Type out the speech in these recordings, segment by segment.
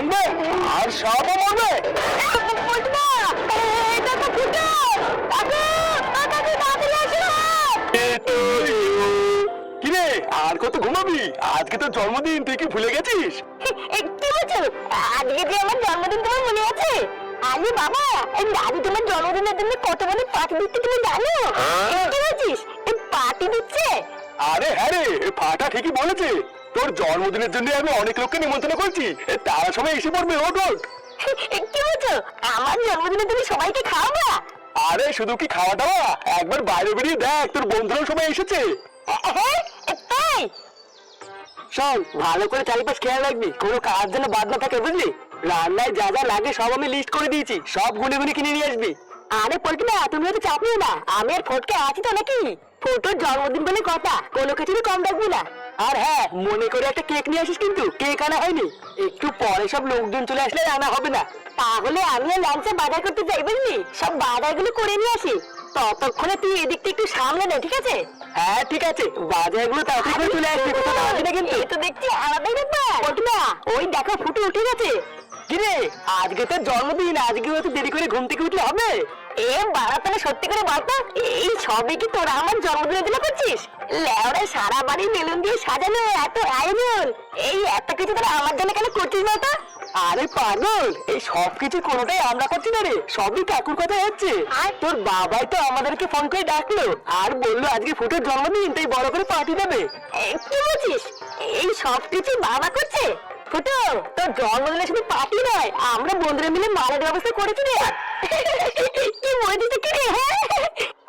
ভাঙবে আর সাপও মরবে কিরে আর কত ঘুমাবি? আজকে তো জন্মদিন তুই কি ভুলে গেছিস? কি বলছো? আজকে যে আমার জন্মদিন তোমার মনে আছে? আরে বাবা এই দাদু তোমার জন্মদিনের জন্য কত বড় পার্টি দিচ্ছে তুমি জানো? কি বলছিস? এই পার্টি দিচ্ছে? আরে হ্যাঁ রে ফাটা ঠিকই বলেছে। তোর জন্মদিনের জন্য আমি অনেক লোককে নিমন্ত্রণ করছি। তারা সবাই এসে পড়বে ওট ওট কি বলছো? আমার জন্মদিনে তুমি সবাইকে খাওয়াবা? আরে শুধু কি খাওয়া দাওয়া? একবার বাইরে বেরিয়ে দেখ তোর বন্ধুরাও সবাই এসেছে। হ্যাঁ? শোন ভালো করে চারিপাশ খেয়াল রাখবি কোনো কাজ যেন বাদ না থাকে বুঝলি? রান্নায় যা যা লাগে সব আমি লিস্ট করে দিয়েছি সব গুনে গুনে কিনে নিয়ে আসবি। আরে পল্টনা তুমি তো চাপ নিও না আমি আর ফটকে আছি তো নাকি? ফটোর জন্মদিন বলে কথা। কোনো কিছুরই কম রাখব না। আর হ্যাঁ মনে করে একটা কেক নিয়ে আসিস কিন্তু কেক আনা হয়নি। একটু পরে সব লোকজন চলে আসলে আনা হবে না। তাহলে আমি লাঞ্চে বাজার করতে যাই বুঝলি? সব বাজারগুলো করে নিয়ে আসি। ততক্ষণে তুই এদিকটা একটু সামলে নে ঠিক আছে? হ্যাঁ ঠিক আছে। বাজারগুলো তাড়াতাড়ি চলে আসবে কোথাও দাঁড়াবি না কিন্তু। এই তো দেখছি আলাদাই ব্যাপার। পল্টনা ওই দেখো ফুটে উঠে গেছে। কিরে? আজকে তোর জন্মদিন আজকে হয়তো দেরি করে ঘুম থেকে উঠলে হবে। এ বাড়া তাহলে সত্যি করে বলতো এই সবই কি তোরা আমার জন্মদিনের জন্য করছিস? লেওড়ে সারা বাড়ি বেলুন দিয়ে সাজানো এত আয়োজন এই এত কিছু তোরা আমার জন্য কেন করছিস না তো? আরে পাগল এই সব কিছু কোনোটাই আমরা করছি না রে সবই কাকুর কথা হচ্ছে। আর তোর বাবাই তো আমাদেরকে ফোন করে ডাকলো আর বলল আজকে ফুটোর জন্মদিন তাই বড় করে পার্টি দেবে। কি বলছিস? এই সব কিছু বাবা করছে? ফুটো তোর জন্মদিনে শুধু পার্টি নয়। আমরা বন্ধুরা মিলে মালের ব্যবস্থা করেছি রে। কি বলছিস কি রে? হ্যাঁ।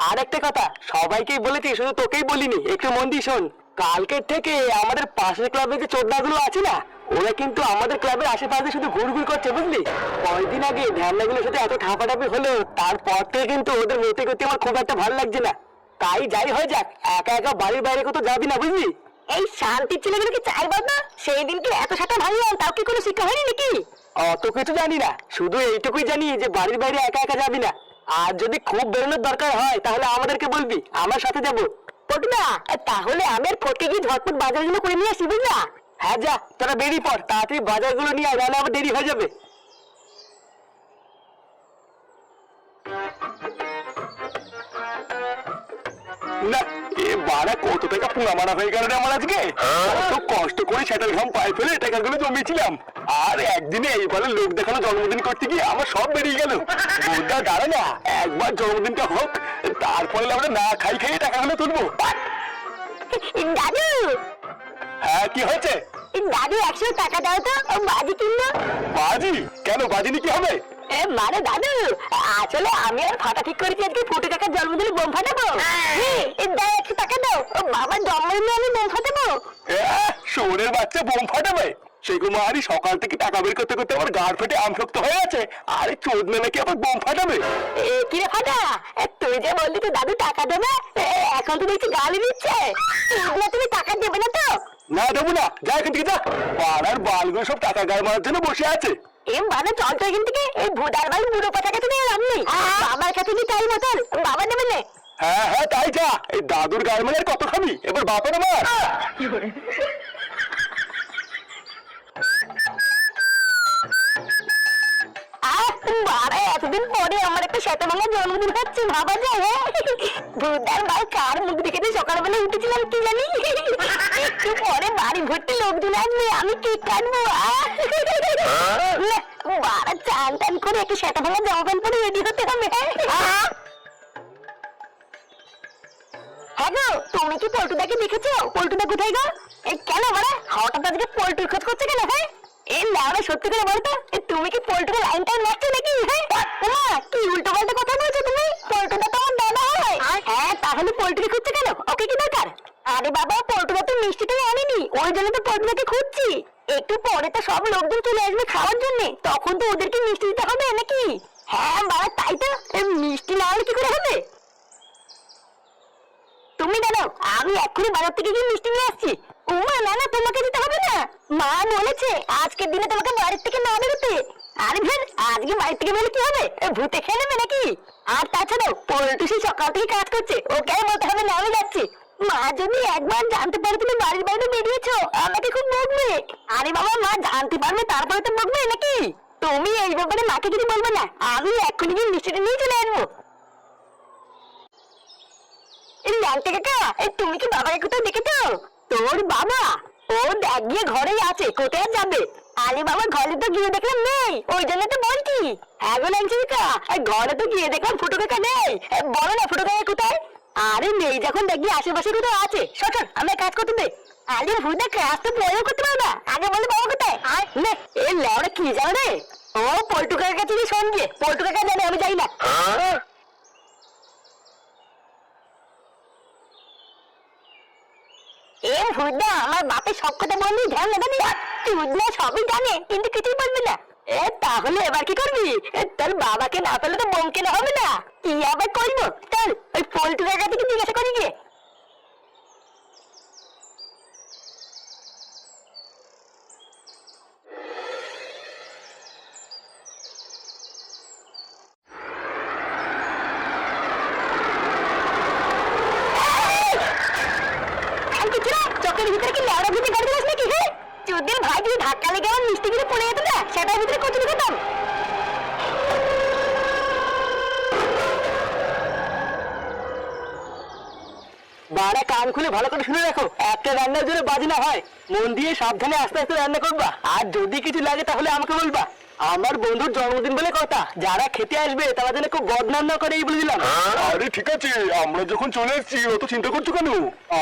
আর একটা কথা, সবাইকেই বলেছি শুধু তোকেই বলিনি, একটু মন দিয়ে শোন। কালকের থেকে আমাদের পাশের ক্লাবে যে চোদ্দাগুলো আছে না, ওরা কিন্তু আমাদের ক্লাবের আশেপাশে শুধু ঘুরঘুর করছে, বুঝলি? কয়েকদিন আগে ধ্যানগুলোর সাথে এত ঠাপাটাপি হলো, তারপর থেকে কিন্তু ওদের মতে করতে আমার খুব একটা ভালো লাগছে না। তাই যাই হয়ে যাক, একা একা বাড়ির বাইরে কোথাও যাবি না, বুঝলি? এই শান্তির ছেলেগুলোকে চাইবার না। সেই দিনকে এত সাটা ভাঙলাম তাও কি কোনো শিক্ষা হয়নি নাকি? অত কিছু জানি না। শুধু এইটুকুই জানি যে বাড়ির বাইরে একা একা যাবি না। আর যদি খুব বেরোনোর দরকার হয় তাহলে আমাদেরকে বলবি। আমার সাথে যাব। পটুনা তাহলে আমি আর ফটকে গিয়ে ঝটপট বাজারগুলো করে নিয়ে আসি বুঝলা? হ্যাঁ যা তোরা বেরিয়ে পড়। তাড়াতাড়ি বাজারগুলো নিয়ে আয় নাহলে আবার দেরি হয়ে যাবে। না এ বাড়া কত টাকা পুরা মারা হয়ে গেল রে আমার আজকে? কত কষ্ট করে সেটার ঘাম পায়ে ফেলে টাকাগুলো জমিয়েছিলাম। আর একদিনে এইবারে লোক দেখানো জন্মদিন করতে গিয়ে আমার সব বেরিয়ে গেল। বোধা দাঁড়া না একবার জন্মদিনটা হোক তারপরে আমরা না খাই খাইয়ে টাকাগুলো তুলবো। দাদু! হ্যাঁ কি হয়েছে? দাদু একশো টাকা দাও তো বাজি কিনবো। বাজি? কেন বাজিনি কি হবে? মানে দাদু আসলে আমি আর ফাটা ঠিক করেছি আজকে ফুটে কাকার জন্মদিনে বোম ফাটাবো। এই দাও একশো টাকা দাও। ও বাবার জন্মদিনে আমি বোম ফাটাবো। শোরের বাচ্চা বোম ফাটাবে। সেই কুমারই সকাল থেকে টাকা বের করতে করতে আমার গাড় ফেটে আমশক্ত হয়ে আছে। আরে চোদ নাকি আবার বোম ফাটাবে? এ কি রে ফাটা? এ, তুই যে বললি তো দাদু টাকা দেবে এখন তো দেখছি গালি দিচ্ছে। না তুমি টাকা দেবে না তো? না দেবো না। যা এখান থেকে যা। পাড়ার বালগুলো সব টাকা গায়ে মারার জন্য বসে আছে। এ মানে চল তো এখান থেকে। এই ভুদার বুড়ো কাছে নিয়ে লাভ নেই বাবার কাছে তাই মতন? বাবা নেবে না। হ্যাঁ হ্যাঁ তাই যা। এই দাদুর গায়ে কত খাবি এবার বাপের আমার বাবা এতদিন পরে আমার একটা শত ভাঙা জন্মদিন হচ্ছে ভাবা যায় হ্যাঁ। ভুদার বাল কার মুখ দেখে সকালবেলা উঠেছিলাম কি জানি? পরে বাড়ি ভর্তি লোকজন আসবে আমি কেক কাটবো! বাবা চান টান করে একটু শত ভাঙা জামা প্যান্ট পরে রেডি হতে হবে। হ্যাঁ গো তুমি কি পল্টুদাকে দেখেছ? পল্টুদা কোথায় গো? কেন বাড়া হঠাৎ আজকে পল্টুর খোঁজ করছে কেন হ্যাঁ? এই লাউড়া সত্যি করে বলো তো তুমি কি পল্টুকে লাইন টাইম মারছো নাকি হ্যাঁ? কি উল্টো পাল্টা কথা বলছো তুমি? পল্টুদা তো আমার দাদা হয়। হ্যাঁ তাহলে পল্টুকে খুঁজছে কেন? ওকে কি দরকার? আরে বাবা পল্টুদা তো মিষ্টিটাই আনেনি। ওই জন্য তো পল্টুদাকে খুঁজছি। একটু পরে তো সব লোকজন চলে আসবে খাওয়ার জন্য। তখন তো ওদেরকে মিষ্টি দিতে হবে নাকি? হ্যাঁ বাবা, তাই তো। মিষ্টি না হলে কি করে হবে? তুমি জানো আমি এক্ষুনি বাজার থেকে গিয়ে মিষ্টি নিয়ে আসছি। উমা, না না, তোমাকে দিতে হবে না। মা বলেছে, আজকের দিনে তোমাকে বাড়ির থেকে না বেরোতে। আরে ভেন, আজকে বাড়ির থেকে বেরোলে কি হবে? ভূতে খেয়ে নেবে নাকি? আর তাছাড়াও, পল্টু সেই সকাল থেকে কাজ করছে ও কেন বলতে হবে না, আমি যাচ্ছি। মা, যদি একবার জানতে পারে তুমি বাড়ির বাইরে বেরিয়েছো, আমাকে খুব বকবে। আরে বাবা, মা, জানতে পারবে তারপরে তো বকবে নাকি? তুমি এই ব্যাপারে মাকে কিছু বলবে না, আমি এক্ষুনি গিয়ে মিষ্টিটা নিয়ে চলে আসব। এই ল্যাংটা কাকা, এই তুমি কি বাবাকে কোথাও দেখেছ? তোর বাবা, ও দেখ গিয়ে ঘরেই আছে, কোথায় যাবে? আরে বাবা, ঘরে তো গিয়ে দেখলাম নেই, ওই জন্য তো বলছি। হ্যাঁ গো এই ঘরে তো গিয়ে দেখলাম ফুটো কাকা নেই বলো না ফুটো কাকা কোথায়? আরে নেই যখন দেখি আশেপাশে কোথাও আছে আমি কাজ করতে দে। আরে কাজ তো প্রয়োগ করতে পারো না আগে বলে বাবা কোথায়? আর নে এই লেওড়া কি জানো রে? ও পল্টু কাকার কাছে গিয়ে শোন গিয়ে পল্টু কাকা জানে আমি যাই না। এ ভুদা আমার বাপের সব কথা বললি ধ্যান না জানি ভুদা সবই জানে কিন্তু কিছুই বলবি না। এ তাহলে এবার কি করবি? তোর বাবাকে না পেলে তো বোম কেনা হবে না। কি আবার করব? চল, ওই পল্টু কাকা থেকে জিজ্ঞাসা করি গিয়ে আর কিছু না চোখের ভিতরে কি লেওড়া ভিতরে গাড়ি দিলাস নাকি হ্যাঁ চোদ্দের ভাই যদি ধাক্কা লেগে আমার মিষ্টি গিরে পড়ে সেটার ভিতরে কচুরি খেতাম বাড়া কান খুলে ভালো করে শুনে রাখো, একটা রান্নার জন্য বাজি না হয়। মন দিয়ে সাবধানে আস্তে আস্তে রান্না করবা, আর যদি কিছু লাগে তাহলে আমাকে বলবা। আমার বন্ধুর জন্মদিন বলে কথা। যারা খেতে আসবে তারা যেন খুব বদনাম না করে এই বলে দিলাম। আরে ঠিক আছে আমরা যখন চলে এসেছি অত চিন্তা করছ কেন?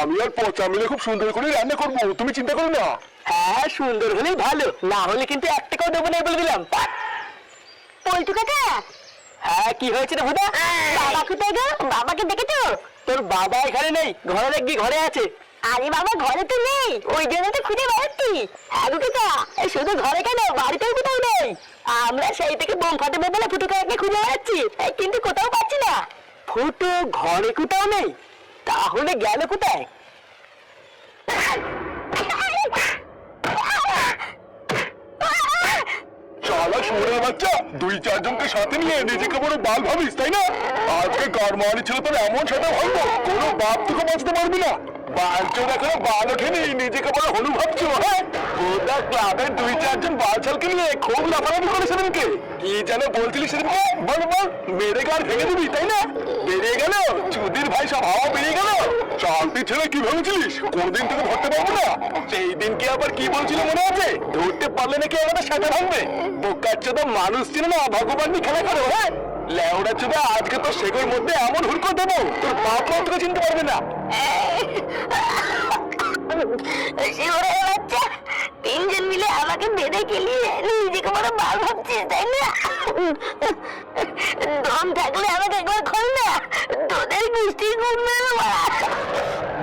আমি আর পচা মিলে খুব সুন্দর করে রান্না করব তুমি চিন্তা করো না। হ্যাঁ সুন্দর হলেই ভালো না হলে কিন্তু এক টাকাও দেবো না এই বলে দিলাম। পল্টু কাকা! হ্যাঁ কি হয়েছে রে হুদা? বাবা কোথায় গো? বাবাকে দেখেছ? তোর বাবা এখানে নেই ঘরে দেখবি ঘরে আছে। আরে বাবা ঘরে তো নেই। ওই জন্য তো খুঁজে বেড়াচ্ছি। হ্যাঁ কাকা এই শুধু ঘরে কেন? বাড়িতেও কোথাও নেই। আমরা সেই থেকে বোম ফাটাবো বলে ফুটু কাকাকে খুঁজে বেড়াচ্ছি। এই কিন্তু কোথাও পাচ্ছি না। ফুটো ঘরে কোথাও নেই? তাহলে গেল কোথায়? শালা শুয়োরের বাচ্চা দুই চারজনকে সাথে নিয়ে নিজেকে বড় বাল ভাবিস তাই না? আজকে গারমানি ছিল তোর এমন সেটা ভাববো কোনো বাপ তোকে বাঁচতে পারবি না। বালচো দেখো বাল ওঠেনি, নিজেকে বড় হনু ভাবছ? হ্যাঁ দুই চারজন বাল ছালকে নিয়ে খুব লাফালাফি করে কি ভেঙে দিবি ভাই সব হাওয়া বেরিয়ে গেল। ভেবেছিলিস? কোনদিন তোকে ধরতে পারব না। সেই দিনকে আবার কি বলছিল মনে আছে? ধরতে পারলে নাকি আমাদের সাথে ভাঙবে। বোকার চোদা মানুষ ছিল না, ভগবান খেলা করো হ্যাঁ? লেওড়া চোদা আজকে তো শেখের মধ্যে এমন হুড়কো দেবো, তোর বাপ তোকে চিনতে পারবে না। শিবরের বাচ্চা তিনজন মিলে আমাকে বেঁধে গেলিয়ে নিজেকে বড় বাল ভাবছিস তাই না? দম থাকলে আমাকে একবার খোল না তোদের মিষ্টি ঘুম মেরো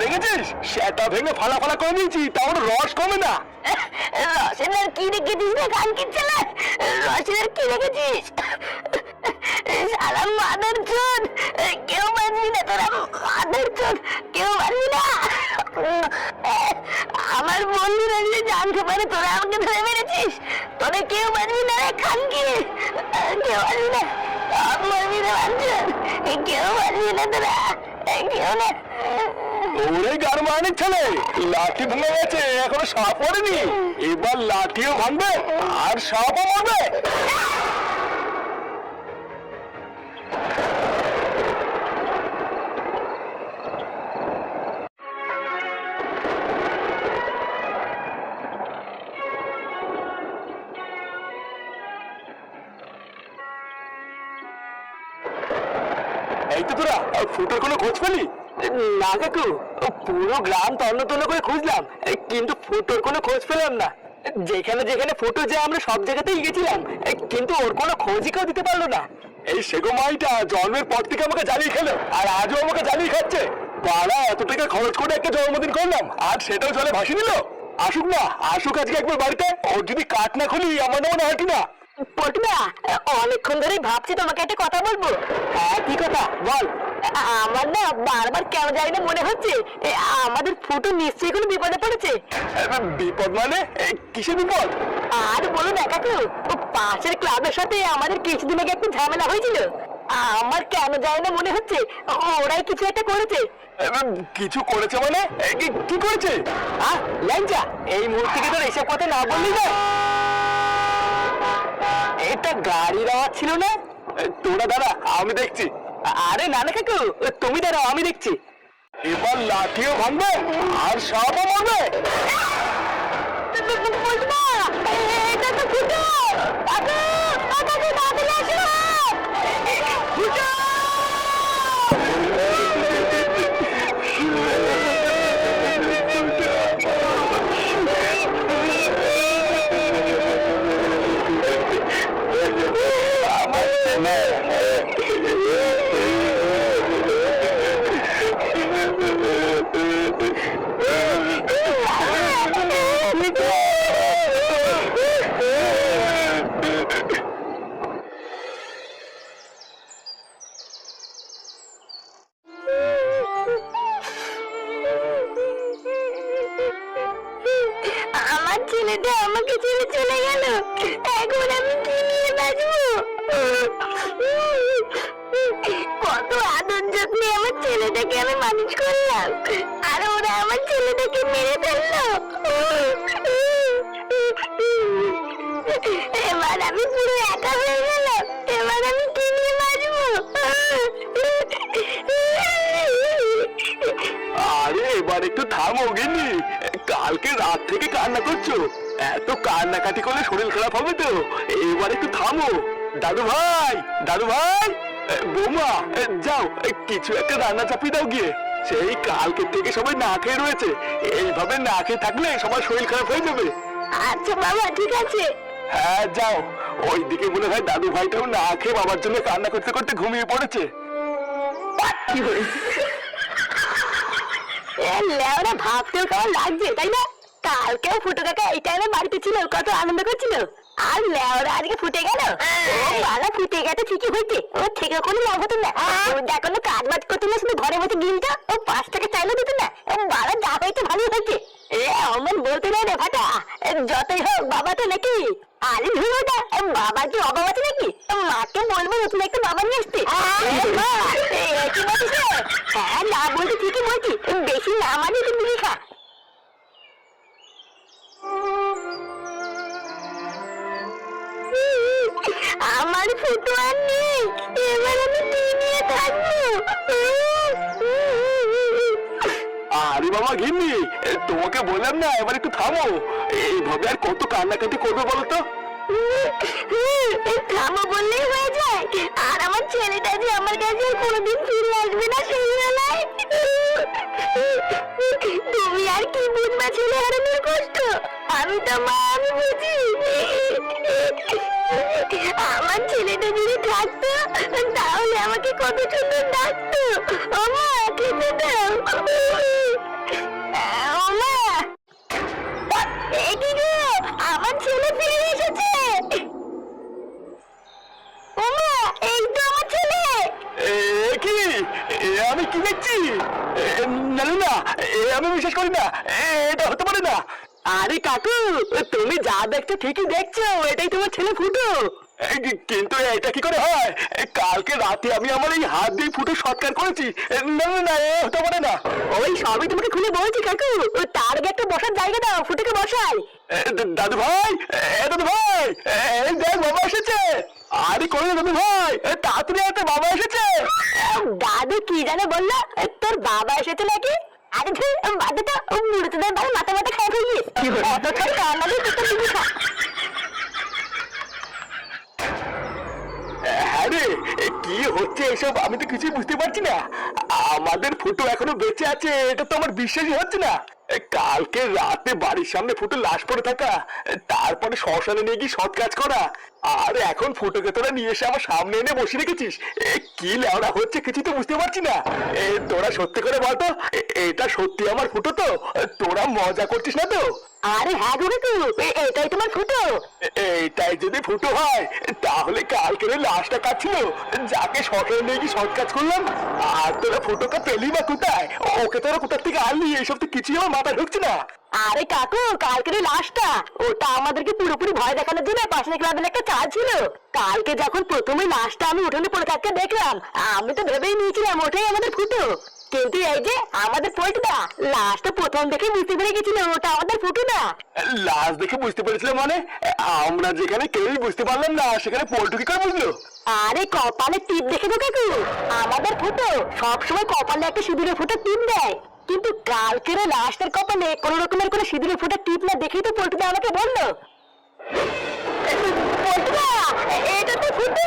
দেখেছিস? সেটা ভেঙে ফালা ফালা করে নিয়েছি তাও রস কমে না। রসের আর কি রেখেছিস না কান কিচ্ছে না রসের আর কি রেখেছিস সারা মাদার চোদ। কেউ মানবি না তোরা মাদার চোদ। কেউ মানবি না? আমার বন্ধুরা যে জানতে পারে, তোরা আমাকে ধরে মেরেছিস? তোদের কেউ মানবি না রে খানকি? কেউ মানবি না? সব মানবি না বাঞ্চন কেউ মানবি না তোরা? কেউ না? ওরে গারমানিক ছেলে, লাঠি ভেঙে গেছে, এখনও সাপ পড়েনি এবার লাঠিও ভাঙবে, আর সাপও মরবে। খোঁজ পেলি না কাকু পুরো গ্রাম তন্ন তন্ন করে খুঁজলাম। কিন্তু ফুটোর কোনো খোঁজ পেলাম না। যেখানে যেখানে ফুটো যে আমরা সব জায়গাতেই গেছিলাম কিন্তু ওর কোনো খোঁজই কেউ দিতে পারল না। এই সেগো মাইটা জন্মের পর থেকে আমাকে জ্বালিয়ে খেলো আর আজও আমাকে জ্বালিয়ে খাচ্ছে। বাড়া এত টাকা খরচ করে একটা জন্মদিন করলাম আর সেটাও জলে ভাসিয়ে দিল আসুক না আসুক আজকে একবার বাড়িতে ওর যদি কাঠ না খুলি আমার নামে হাঁটি না পটুদা অনেকক্ষণ ধরেই ভাবছি তোমাকে একটা কথা বলব। হ্যাঁ কি কথা? বল। আমার না বারবার কেন জানি না মনে হচ্ছে? এ, আমাদের ফুটো নিশ্চয়ই কোনো বিপদে পড়েছে। বিপদ মানে? কিসের বিপদ? আর বলো না কাকু পাশের ক্লাবের সাথে আমাদের কিছুদিন আগে একটু ঝামেলা হয়েছিল। আমার কেন যায় না মনে হচ্ছে ওরাই কিছু একটা করেছে। কিছু করেছে মানে? কি- করেছে? আহ ল্যাংচা এই মুহূর্তে কি তোর এসব কথা না বললি না এটা গাড়ির আওয়াজ ছিল না? তোরা দাঁড়া আমি দেখছি। আরে না কাকু, তুমি দাঁড়াও, আমি দেখছি। এবার লাঠিও ভাঙবে, আর সাপও মরবে। এটা তো ছেলেটা আমাকে ছেড়ে চলে গেল। এখন আমি কি নিয়ে বাঁচবো? কত আদর যত্নে আমার ছেলেটাকে আমি মানুষ করলাম। আর ওরা আমার ছেলেটাকে মেরে ফেলল। থেকে কান্না করছ? এত কান্নাকাটি করলে শরীর খারাপ হবে তো। এবার একটু থামো। দাদু ভাই দাদু ভাই বৌমা যাও কিছু একটা রান্না চাপিয়ে দাও গিয়ে। সেই কালকে থেকে সবাই না খেয়ে রয়েছে। এইভাবে না খেয়ে থাকলে সবার শরীর খারাপ হয়ে যাবে। আচ্ছা বাবা ঠিক আছে। হ্যাঁ যাও। ওইদিকে মনে হয় দাদু ভাইটাও না খেয়ে বাবার জন্য কান্না করতে করতে ঘুমিয়ে পড়েছে। কি হয়েছে ভাবতেও কেমন লাগছে তাই না? কালকেও ফুটো কাকা এই টাইমে বাড়িতে ছিল কত আনন্দ করছিল? আর লেওরা আজকে ফুটে গেল। ও বালা ফুটে গেছে ঠিকই হয়েছে। ও থেকে কোনো লাভ হতো না। ও যা কোনো কাজ বাজ করতো না শুধু ঘরে বসে গিলতো। ও পাঁচ টাকা চাইলে দিত না। বালা যা হয়েছে ভালো হয়েছে। এ অমন বলতে নাই রে ফাটা যতই হোক বাবা তো নাকি আরে ধুলোটা বাবা কি অভাব আছে নাকি? মাকে বলব নতুন একটা বাবা নিয়ে আসতে? হ্যাঁ না বলতে ঠিকই বলছি। বেশি না মানে তুমি খা। আমার ফুটো আর নেই এবার আমি কি নিয়ে থাকব। আরে বাবা ঘিন্নি তোমাকে বললাম না এবার একটু থামো। এইভাবে আর কত কান্নাকাটি করবে বলো তো? থামো বললেই হয়ে যায়। আর আমার ছেলেটা যে আমার কাছে কোনোদিন ফিরে আসবে না সেই বেলায়। তুমি আর কি বুঝবা ছেলে হারানোর কষ্ট? আমি তো মা আমি বুঝি। আমার ছেলেটা যদি থাকতো তাহলে আমাকে কত সুন্দর ডাকতো। ও খেতে দাও। আমার ছেলে ফিরে এসেছে। ওমা এই তো আমার ছেলে। কি? আমি কি দেখছি? না না, আমি বিশ্বাস করি না। এটা হতে পারে না। আরে কাকু তুমি যা দেখছ ঠিকই দেখছ এটাই তোমার ছেলে ফুটো। কিন্তু এটা কি করে হয়? কালকে রাতে আমি আমার এই হাত দিয়ে ফুটো সৎকার করেছি। না না না হতে পারে না। ওই সবই তোমাকে খুলে বলছি কাকু। তার আগে একটা বসার জায়গা দাও ফুটোকে বসাই। দাদু ভাই দাদু ভাই দেখ বাবা এসেছে। আরে করে দাদু ভাই? তাড়াতাড়ি একটা বাবা এসেছে। দাদু কি জানে বলল? তোর বাবা এসেছে নাকি? আরে ধুর বাদে তো মুড়িতে ভাই মাথা মাথা খাই অত খাই খা আরে কি হচ্ছে এসব আমি তো কিছুই বুঝতে পারছি না আমাদের ফটো এখনও বেঁচে আছে এটা তো আমার বিশ্বাসই হচ্ছে না কালকে রাতে বাড়ির সামনে ফুটো লাশ পড়ে থাকা তারপরে শ্মশানে নিয়ে গিয়ে সৎ কাজ করা। আর এখন ফুটোকে তোরা নিয়ে এসে আমার সামনে এনে বসে রেখেছিস। কি লেওড়া হচ্ছে কিছু তো বুঝতে পারছি না। এ, তোরা সত্যি করে বলতো এটা সত্যি আমার ফুটো তো তোরা মজা করছিস না তো? আরে হ্যাঁ গো এ- এটাই তোমার ফুটো। এইটাই যদি ফুটো হয় তাহলে কালকে ওই লাশটা কাটছিল যাকে শখের নিয়ে কি শখ কাজ করলাম আর তোরা ফুটোকে পেলি বা কোথায়? ওকে তোরা কোথার থেকে আনলি? এইসব তো কিছুই আমার মাথায় ঢুকছে না? আরে কাকু কালকের ওই লাশটা ওটা আমাদেরকে পুরোপুরি ভয় দেখানোর জন্য পাশের ক্লাবের একটা কাজ ছিল। কালকে যখন প্রথমে লাশটা আমি উঠোনে পড়ে থাকতে দেখলাম আমি তো ভেবেই নিয়েছিলাম ওটাই আমাদের ফুটো। কিন্তু এই যে আমাদের পল্টুদা লাশটা প্রথম দেখে বুঝতে পেরে গেছিল ওটা আমাদের ফুটো না। লাশ দেখে বুঝতে পেরেছিলাম মানে? আমরা যেখানে কেউই বুঝতে পারলাম না সেখানে পল্টু কি করে বুঝলো? আরে কপালে টিপ দেখে তো কাকু আমাদের ফুটো সবসময় কপালে একটা সিঁদুরের ফুটো টিপ দেয়। কিন্তু কালকের ওই লাশটার কপালে কোন রকমের কোনো সিঁদুরের ফুটো টিপ না দেখেই তো পল্টুদা আমাকে বলল। পল্টুদা এটা তো ফুটো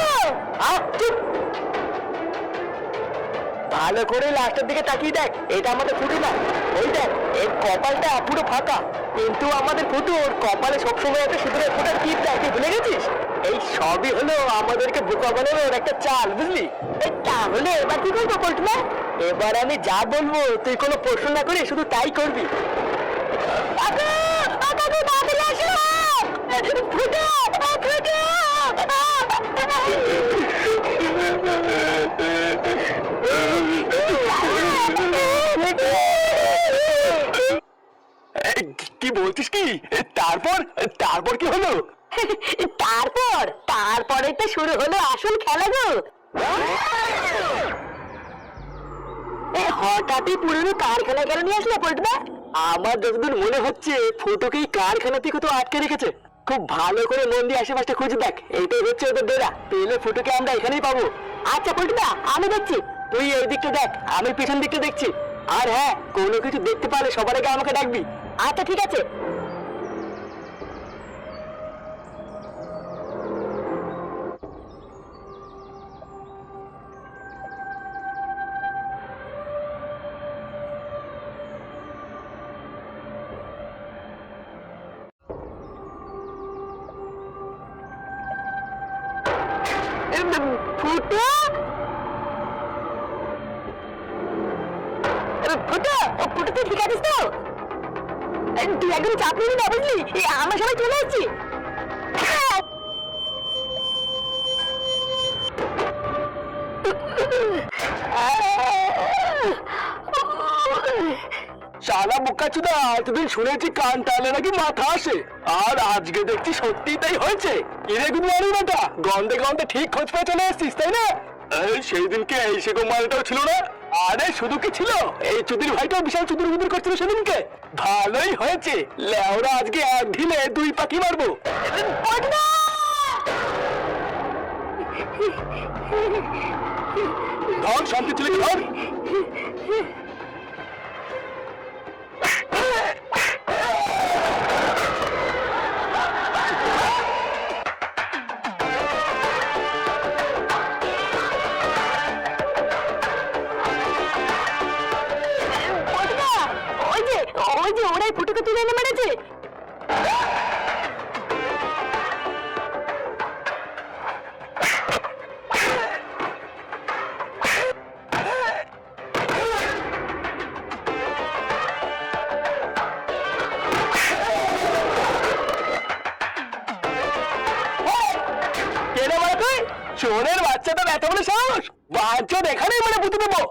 ভালো করে লাস্টের দিকে তাকিয়ে দেখ এটা আমাদের ফুটো না। ওই দেখ এর কপালটা পুরো ফাঁকা। কিন্তু আমাদের ফুটো ওর কপালে সবসময় একটা সিঁদুরের ফুটার টিপ দেয় তুই ভুলে গেছিস? এই সবই হলো আমাদেরকে বোকা বানানোর একটা চাল বুঝলি? তাহলে এবার কি করব পল্টুদা? এবার আমি যা বলব তুই কোনো প্রশ্ন না করে শুধু তাই করবি। কি- বলছিস কি? তারপর তারপর কি হলো? তারপর তারপরে তো শুরু হলো আসল খেলা গো। হঠাৎই পুরনো কারখানা কেন নিয়ে আসলে পল্টুদা আমার যতদূর মনে হচ্ছে ফটোকেই কারখানাতে কোথাও আটকে রেখেছে? খুব ভালো করে মন দিয়ে আশেপাশে খুঁজে দেখ এইটাই হচ্ছে ওদের ডেরা। পেলে ফটোকে আমরা এখানেই পাবো। আচ্ছা পল্টুদা আমি দেখছি। তুই এই দিকটা দেখ, আমি পিছন দিকটা দেখছি। আর হ্যাঁ কোনো কিছু দেখতে পারলে সবার আগে আমাকে ডাকবি। আচ্ছা ঠিক আছে। ফুটো? ফুটো তুই ঠিক আছিস তো? তুই একদম চাপ নিবি না বুঝলি? আমরা সবাই চলে এসেছি। শালা বোকা চুদা এতদিন শুনেছি কান টালে নাকি মাথা আসে। আর আজকে দেখছি সত্যি তাই হয়েছে। গুড বেটা, গন্ধে গন্ধে ঠিক খোঁজ পেয়ে চলে এসছিস, তাই না? সেই দিনকে এই সেগো মালটাও ছিল না? আরে, শুধু কি ছিল? এই চুদির ভাইটাও বিশাল চুদুর বুদুর করছিল সেদিনকে। ভালোই হয়েছে। লেওরা আজকে এক ঢিলে দুই পাখি মারবো। ধর, শান্তি ছেলেকে ধর। ওই যে ওরাই ফুটোকে তুলে এনে মেরেছে চোরের বাচ্চাটা এত বড় সাহস? এখানেই মানে পুঁতে দেবো।